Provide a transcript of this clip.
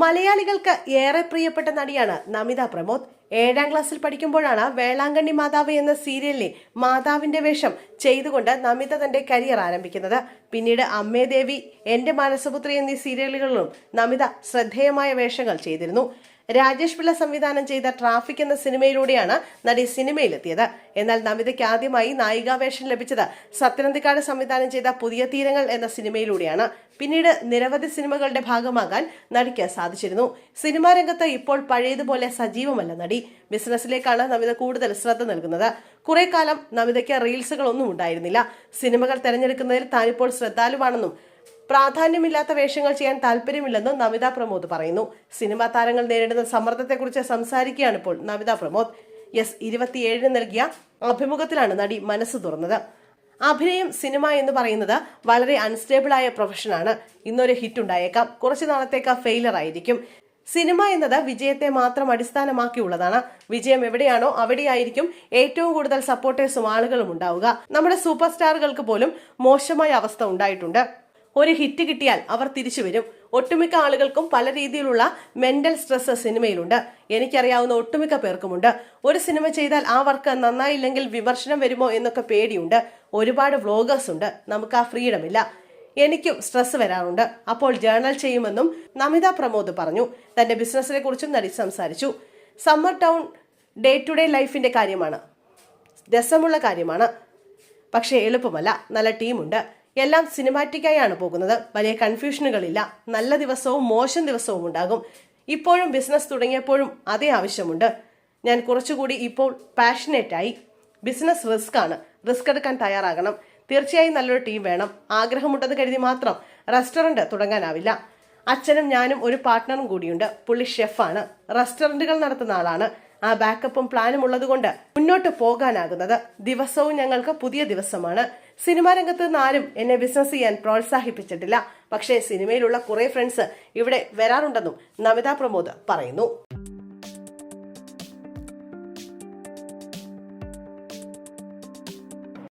മലയാളികൾക്ക് ഏറെ പ്രിയപ്പെട്ട നടിയാണ് നമിത പ്രമോദ്. ഏഴാം ക്ലാസ്സിൽ പഠിക്കുമ്പോഴാണ് വേളാങ്കണ്ണി മാതാവ് എന്ന സീരിയലിലെ മാതാവിന്റെ വേഷം ചെയ്തുകൊണ്ട് നമിത തന്റെ കരിയർ ആരംഭിക്കുന്നത്. പിന്നീട് അമ്മേദേവി എന്റെ മാനസപുത്രി എന്നീ സീരിയലുകളിലും നമിത ശ്രദ്ധേയമായ വേഷങ്ങൾ ചെയ്തിരുന്നു. രാജേഷ് പിള്ള സംവിധാനം ചെയ്ത ട്രാഫിക് എന്ന സിനിമയിലൂടെയാണ് നടി സിനിമയിലെത്തിയത്. എന്നാൽ നമിതയ്ക്ക് ആദ്യമായി നായികാവേഷം ലഭിച്ചത് സത്യനന്ദിക്കാട് സംവിധാനം ചെയ്ത പുതിയ തീരങ്ങൾ എന്ന സിനിമയിലൂടെയാണ്. പിന്നീട് നിരവധി സിനിമകളുടെ ഭാഗമാകാൻ നടിക്ക് സാധിച്ചിരുന്നു. സിനിമാ രംഗത്ത് ഇപ്പോൾ പഴയതുപോലെ സജീവമല്ല നടി. ബിസിനസ്സിലേക്കാണ് നമിത കൂടുതൽ ശ്രദ്ധ നൽകുന്നത്. കുറെ കാലം നമിതയ്ക്ക് റീൽസുകളൊന്നും ഉണ്ടായിരുന്നില്ല. സിനിമകൾ തെരഞ്ഞെടുക്കുന്നതിൽ താനിപ്പോൾ ശ്രദ്ധാലുവാണെന്നും പ്രാധാന്യമില്ലാത്ത വേഷങ്ങൾ ചെയ്യാൻ താല്പര്യമില്ലെന്നും നമിത പ്രമോദ് പറയുന്നു. സിനിമാ താരങ്ങൾ നേരിടുന്ന സമ്മർദ്ദത്തെക്കുറിച്ച് സംസാരിക്കുകയാണ് ഇപ്പോൾ നമിത പ്രമോദ്. എസ് ഇരുപത്തിയേഴിന് നൽകിയ അഭിമുഖത്തിലാണ് നടി മനസ്സ് തുറന്നത്. അഭിനയം സിനിമ എന്ന് പറയുന്നത് വളരെ അൺസ്റ്റേബിൾ ആയ പ്രൊഫഷനാണ് ഇന്നൊരു ഹിറ്റ് ഉണ്ടായേക്കാം. കുറച്ചു നാളത്തേക്ക് ഫെയിലർ ആയിരിക്കും. സിനിമ എന്നത് വിജയത്തെ മാത്രം അടിസ്ഥാനമാക്കിയുള്ളതാണ്. വിജയം എവിടെയാണോ അവിടെയായിരിക്കും ഏറ്റവും കൂടുതൽ സപ്പോർട്ടേഴ്സും ആളുകളും ഉണ്ടാവുക. നമ്മുടെ സൂപ്പർ സ്റ്റാറുകൾക്ക് പോലും മോശമായ അവസ്ഥ ഉണ്ടായിട്ടുണ്ട്. ഒരു ഹിറ്റ് കിട്ടിയാൽ അവർ തിരിച്ചു വരും. ഒട്ടുമിക്ക ആളുകൾക്കും പല രീതിയിലുള്ള മെന്റൽ സ്ട്രെസ് സിനിമയിലുണ്ട്. എനിക്കറിയാവുന്ന ഒട്ടുമിക്ക പേർക്കുമുണ്ട്. ഒരു സിനിമ ചെയ്താൽ ആ വർക്ക് നന്നായില്ലെങ്കിൽ വിമർശനം വരുമോ എന്നൊക്കെ പേടിയുണ്ട്. ഒരുപാട് വ്ലോഗേഴ്സ് ഉണ്ട്. നമുക്ക് ആ ഫ്രീഡം ഇല്ല. എനിക്കും സ്ട്രെസ് വരാറുണ്ട്. അപ്പോൾ ജേർണൽ ചെയ്യുമെന്നും നമിത പ്രമോദ് പറഞ്ഞു. തന്റെ ബിസിനസിനെ കുറിച്ചും നടി സംസാരിച്ചു. Summer town day to day ലൈഫിന്റെ കാര്യമാണ്. രസമുള്ള കാര്യമാണ്. പക്ഷേ എളുപ്പമല്ല. നല്ല ടീമുണ്ട് എല്ലാം സിനിമാറ്റിക്കായാണ് പോകുന്നത്. വലിയ കൺഫ്യൂഷനുകളില്ല നല്ല ദിവസവും മോശം ദിവസവും ഉണ്ടാകും. ഇപ്പോഴും ബിസിനസ് തുടങ്ങിയപ്പോഴും അതേ ആവശ്യമുണ്ട്. ഞാൻ കുറച്ചുകൂടി ഇപ്പോൾ പാഷനേറ്റായി ബിസിനസ് റിസ്ക് ആണ് റിസ്ക് എടുക്കാൻ തയ്യാറാകണം. തീർച്ചയായും നല്ലൊരു ടീം വേണം. ആഗ്രഹമുണ്ടെന്ന് കരുതി മാത്രം റെസ്റ്റോറന്റ് തുടങ്ങാനാവില്ല. അച്ഛനും ഞാനും ഒരു പാർട്ട്ണറും കൂടിയുണ്ട്. പുള്ളി ഷെഫാണ് റെസ്റ്റോറന്റുകൾ നടത്തുന്ന ആളാണ്. ആ ബാക്കപ്പും പ്ലാനും ഉള്ളതുകൊണ്ട് മുന്നോട്ട് പോകാനാകുന്നത്. ദിവസവും ഞങ്ങൾക്ക് പുതിയ ദിവസമാണ്. സിനിമാ രംഗത്ത് ആരും എന്നെ ബിസിനസ് ചെയ്യാൻ പ്രോത്സാഹിപ്പിച്ചിട്ടില്ല. പക്ഷേ സിനിമയിലുള്ള കുറെ ഫ്രണ്ട്സ് ഇവിടെ വരാറുണ്ടെന്നും നമിത പ്രമോദ് പറയുന്നു.